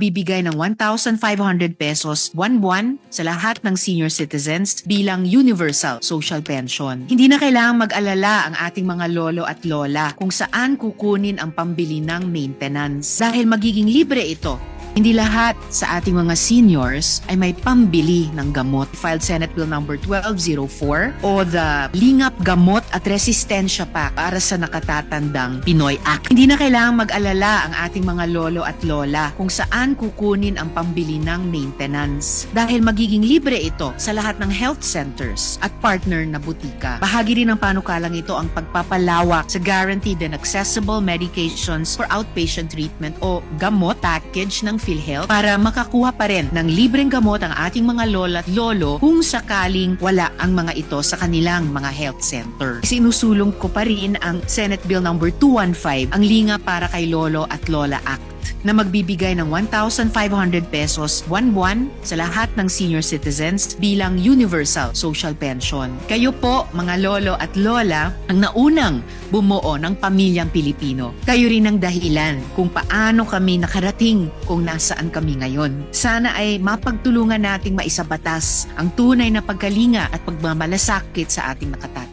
magbibigay ng 1,500 pesos buwan-buwan sa lahat ng senior citizens bilang universal social pension. Hindi na kailangang mag-alala ang ating mga lolo at lola kung saan kukunin ang pambili ng maintenance dahil magiging libre ito hindi lahat sa ating mga seniors ay may pambili ng gamot. Filed Senate Bill number 1204 o the Lingap Gamot at Resistensya Pact para sa nakatatandang Pinoy Act. Hindi na kailangang mag-alala ang ating mga lolo at lola kung saan kukunin ang pambili ng maintenance dahil magiging libre ito sa lahat ng health centers at partner na butika. Bahagi rin ng panukalang ito ang pagpapalawak sa guaranteed and accessible medications for outpatient treatment o gamot package ng PhilHealth para makakuha pa rin ng libreng gamot ang ating mga lola at lolo kung sakaling wala ang mga ito sa kanilang mga health center. Sinusulong ko pa rin ang Senate Bill number 215, ang Linga para kay Lolo at Lola Act na magbibigay ng 1,500 pesos buwan-buwan sa lahat ng senior citizens bilang universal social pension. Kayo po, mga lolo at lola, ang naunang bumuo ng pamilyang Pilipino. Kayo rin ang dahilan kung paano kami nakarating kung nasaan kami ngayon. Sana ay mapagtulungan nating maisabatas ang tunay na pagkalinga at pagmamalasakit sa ating nakatatanda.